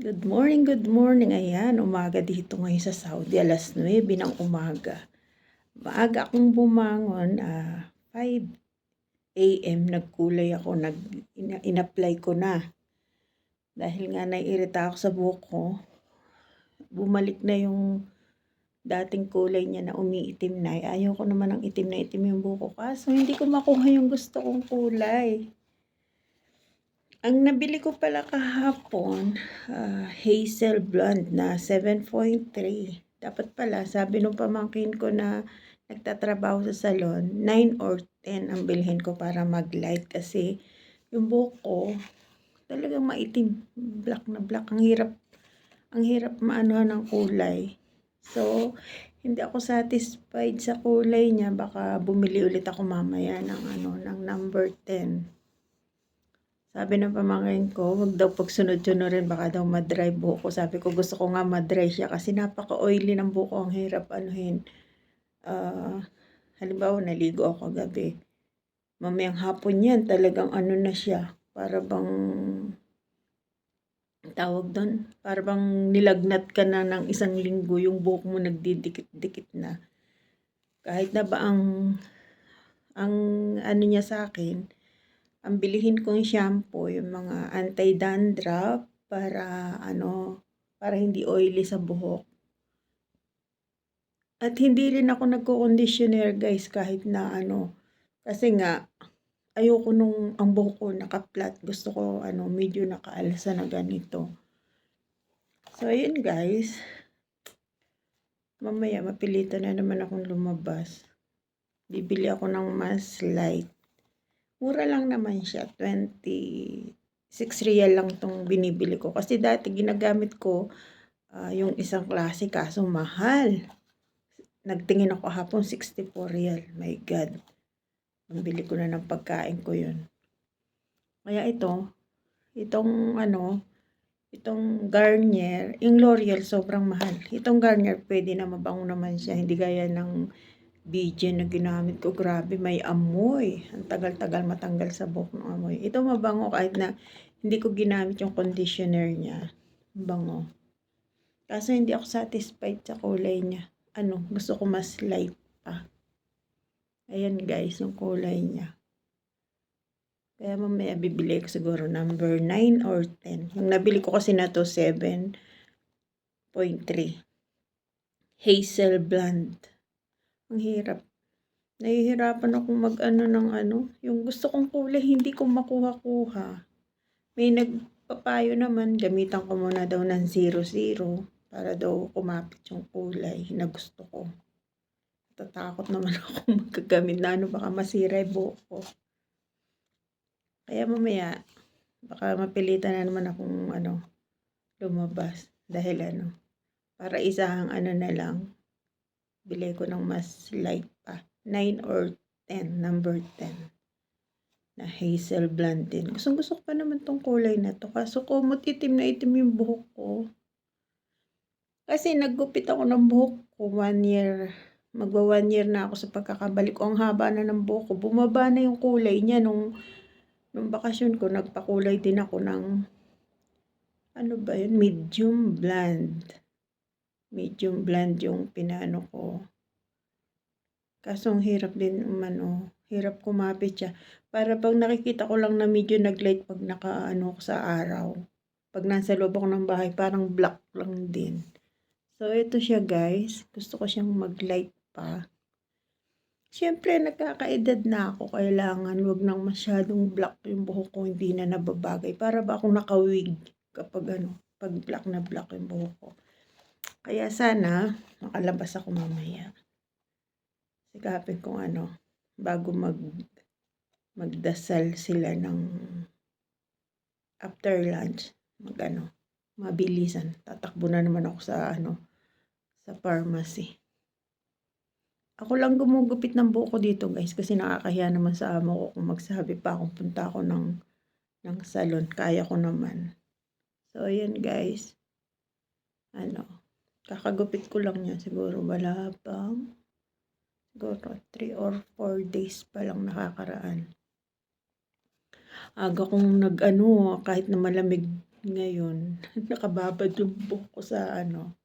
Good morning, good morning. Ayan, umaga dito ngayon sa Saudi, alas 9 ng umaga. Maaga akong bumangon, ah, 5 AM, nagkulay ako, nag, ina- in-apply ko na. Dahil nga naiirita ako sa buhok ko, bumalik na yung dating kulay niya na umiitim na. Ayaw ko naman ng itim na itim yung buhok ko. Kaso hindi ko makuha yung gusto kong kulay. Ang nabili ko pala kahapon, ah, Hazel Blonde na 7.3. Dapat pala, sabi nung pamangkin ko na nagtatrabaho sa salon, 9 or 10 ang bilhin ko para mag-light kasi yung buhok ko talagang maitim, black na black. Ang hirap, ang hirap maano ng kulay. So, hindi ako satisfied sa kulay niya. Baka bumili ulit ako mamaya ng ano, ng number 10. Sabi ng pamangkin ko, wag daw pagsunod-sunod rin, baka daw madry buhok ko. Sabi ko, gusto ko nga madry siya kasi napaka-oily ng buhok ko. Ang hirap anuhin. Ah, halimbawa, naligo ako gabi. Mamayang hapon yan, talagang ano na siya. Para bang, tawag doon, para bang nilagnat ka na ng isang linggo, yung buhok mo nagdidikit-dikit na. Kahit na ba ang, ang ano niya sa akin, ang bilihin kong shampoo, yung mga anti-dandruff para ano, para hindi oily sa buhok. At hindi rin ako nagko-conditioner guys kahit na ano, kasi nga ayoko nung ang buhok ko naka-flat. Gusto ko ano, medyo nakaalsa na ganito. So ayun guys. Mamaya mapilitan na naman akong lumabas. Bibili ako ng mas light. Mura lang naman siya, 26 real lang tong binibili ko. Kasi dati ginagamit ko ah, yung isang klase kaso mahal. Nagtingin ako hapon 64 real. My God. Pambili ko na ng pagkain ko yun. Kaya ito, itong ano, itong Garnier, yung L'Oreal sobrang mahal. Itong Garnier pwede na mabango naman siya. Hindi gaya ng BJ na ginamit ko. Grabe, may amoy. Ang tagal-tagal matanggal sa buhok ng amoy. Ito mabango kahit na hindi ko ginamit yung conditioner niya. Bango. Kaso hindi ako satisfied sa kulay niya. Ano, gusto ko mas light pa. Ayan guys, yung kulay niya. Kaya mamaya bibili ko siguro number 9 or 10. Yung nabili ko kasi na to 7.3. Hazel Blonde. Ang hirap. Nahihirapan akong mag-ano ng ano. Yung gusto kong kulay, hindi ko makuha-kuha. May nagpapayo naman, gamitan ko muna daw ng 00 para daw kumapit yung kulay na gusto ko. Tatakot naman ako magkagamit na ano, baka masira yung buhok ko. Kaya mamaya, baka mapilitan na naman akong ano, lumabas. Dahil ano, para isang ano na lang, bili ko ng mas light pa. 9 or 10, number 10 na hazel blonde din. Gusto gusto ko pa naman tong kulay na to. Kaso kumot itim na itim yung buhok ko. Kasi naggupit ako ng buhok ko one year. Magwa one year na ako sa pagkakabalik ko. Ang haba na ng buhok ko. Bumaba na yung kulay niya nung, nung bakasyon ko. Nagpakulay din ako ng ano ba yun? Medium blonde. Medium blonde yung pinano ko. Kaso ang hirap din umano, hirap kumapit siya. Para pag nakikita ko lang na medyo nag-light pag nakaano ko sa araw. Pag nasa loob ako ng bahay, parang black lang din. So, ito siya guys. Gusto ko siyang mag-light pa. Siyempre, nagkakaedad na ako. Kailangan wag nang masyadong black yung buhok ko. Hindi na nababagay. Para ba akong nakawig kapag ano, pag black na black yung buhok ko. Kaya sana, makalabas ako mamaya sikapin kong ano, bago mag magdasal sila ng after lunch, mag ano, mabilisan. Tatakbo na naman ako sa ano, sa pharmacy. Ako lang gumugupit ng buhok ko dito guys kasi nakakahiya naman sa amo ko kung magsabi pa akong punta ako ng, ng salon. Kaya ko naman. So, ayan guys. Ano, kakagupit ko lang yan. Siguro wala pang siguro 3 or 4 days pa lang nakakaraan. Aga kong nag-ano, kahit na malamig Ngayon, nakababad yung buhok ko sa ano.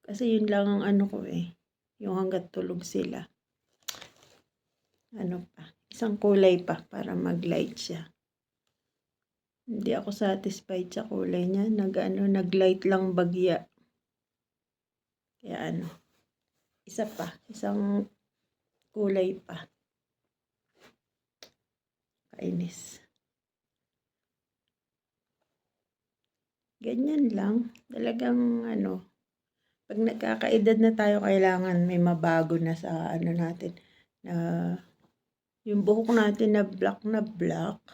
Kasi yun lang ang ano ko eh, yung hangga't tulog sila. Ano pa, isang kulay pa para mag-light siya. Hindi ako satisfied sa kulay niya. Nag, ano, nag-light lang bagya. Kaya isa pa, isang kulay pa. Kainis. Ganyan lang. Talagang ano, pag nagkakaedad na tayo, kailangan may mabago na sa ano natin. Na yung buhok natin na black na black.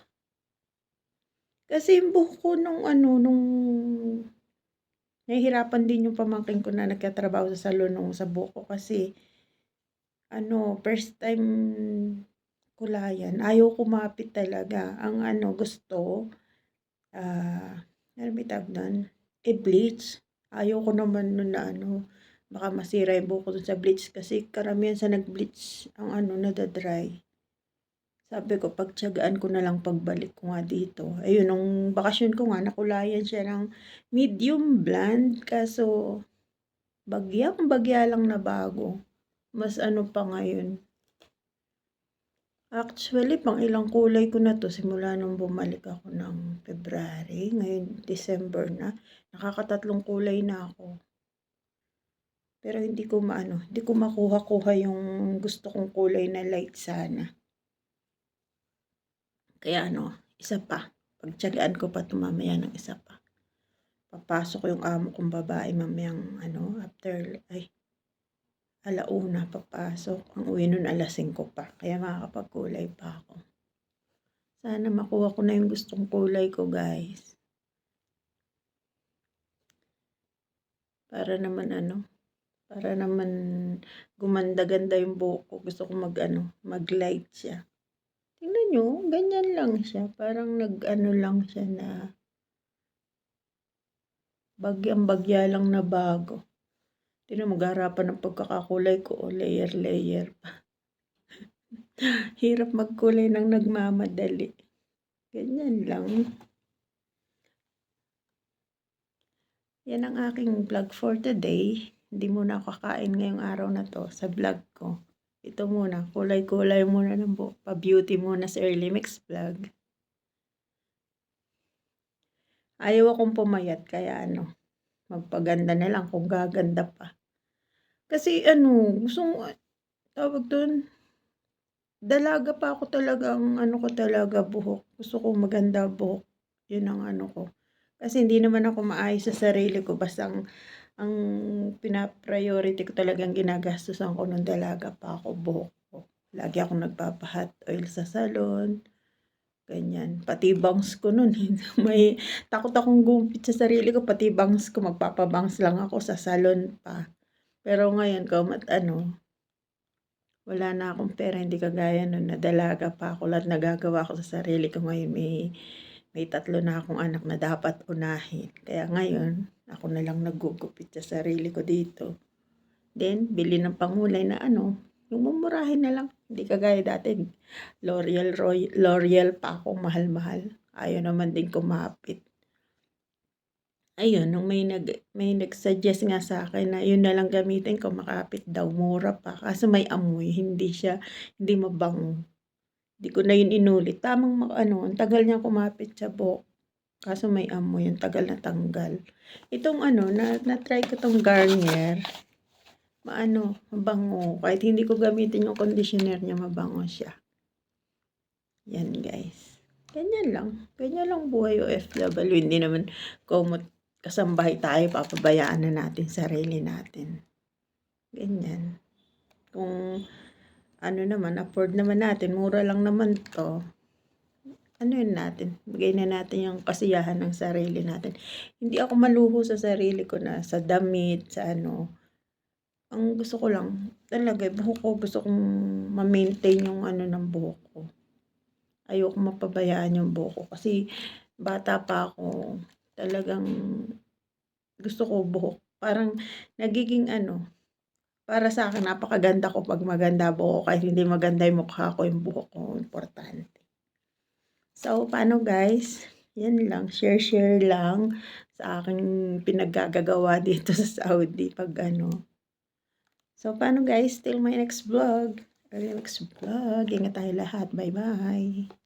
Kasi yung buhok ko nung ano, nung nahihirapan din yung pamangkin ko na nagkatrabaho sa salon nung sa buhok ko kasi ano, first time kulayan. Ayaw kumapit talaga. Ang ano, gusto, ah, ano ba tawag doon? I-bleach. Ayaw ko naman nun na ano, baka masira yung buhok ko dun sa bleach kasi karamihan sa nag-bleach ang ano, nadadry. Sabi ko, pagtsagaan ko na lang pagbalik ko nga dito. Ayun, nung bakasyon ko nga, nakulayan siya ng medium blonde. Kaso, bagyang bagya lang na bago. Mas ano pa ngayon. Actually, pang ilang kulay ko na to simula nung bumalik ako ng February. Ngayon, December na. Nakakatatlong kulay na ako. Pero hindi ko maano, hindi ko makuha-kuha yung gusto kong kulay na light sana. Kaya ano, isa pa. Pagtsagaan ko pa ito ng isa pa. Papasok yung amo kong babae mamayang ano, after, ay, alauna papasok. Ang uwi nun alas 5 pa. Kaya makakapagkulay pa ako. Sana makuha ko na yung gustong kulay ko guys. Para naman ano, para naman gumanda-ganda yung buhok ko. Gusto ko mag ano, mag-light siya. Nyo, ganyan lang siya. Parang nag-ano lang siya na bagyang-bagya lang na bago. Tingnan mo, garapan ng pagkakakulay ko o layer-layer pa. Hirap magkulay ng nagmamadali. Ganyan lang. Yan ang aking vlog for today. Hindi muna ako kakain ngayong araw na to sa vlog ko. Ito muna, kulay-kulay muna ng buhok. Pa-beauty muna sa early mix vlog. Ayaw akong pumayat, kaya ano, magpaganda na lang kung gaganda pa. Kasi ano, gusto tawag doon, dalaga pa ako talagang, ano ko talaga buhok. Gusto ko maganda buhok. Yun ang ano ko. Kasi hindi naman ako maayos sa sarili ko. Basta ang, ang pinapriority ko talagang ginagastusan ko nung dalaga pa ako buhok. Lagi ako nagpapahat oil sa salon. Ganyan. Pati bangs ko nun. May takot akong gumupit sa sarili ko. Pati bangs ko. Magpapabangs lang ako sa salon pa. Pero ngayon, kamat ano, wala na akong pera. Hindi kagaya nun. Nadalaga pa ako. Lahat nagagawa ko sa sarili ko ngayon. May may tatlo na akong anak na dapat unahin. Kaya ngayon, ako na lang nagugupit sa sarili ko dito. Then, bili ng pangulay na ano, yung mumurahin na lang. Hindi kagaya dati, L'Oreal, L'Oreal pa ako mahal-mahal. Ayaw naman din kumapit. Ayun, nung may, nag, may nag-suggest nga sa akin na yun na lang gamitin ko, makapit daw, mura pa. Kasi may amoy, hindi siya, hindi mabango. Hindi ko na yun inulit. Tamang ano, ang tagal niya kumapit sa buhok. Kaso may amoy, yung tagal na tanggal. Itong ano, na, na-try ko tong Garnier. Maano, mabango. Kahit hindi ko gamitin yung conditioner niya, mabango siya. Yan guys. Ganyan lang. Ganyan lang buhay OFW. Hindi naman kumot kasambahay tayo, papabayaan na natin sarili natin. Ganyan. Kung ano naman, afford naman natin, mura lang naman to. Ano yun natin, bigay na natin yung kasiyahan ng sarili natin. Hindi ako maluho sa sarili ko na sa damit, sa ano. Ang gusto ko lang, talaga, buhok ko, gusto kong ma-maintain yung ano ng buhok ko. Ayoko mapabayaan yung buhok ko kasi bata pa ako, talagang gusto ko buhok. Parang nagiging ano, para sa akin, napakaganda ko pag maganda buhok. Kahit hindi maganda yung mukha ko, yung buhok ko, importante. So, paano guys? Yan lang, share-share lang sa aking pinaggagagawa dito sa Saudi 'pag ano. So, paano guys, till my next vlog or next vlog. Ingat tayo lahat. Bye-bye.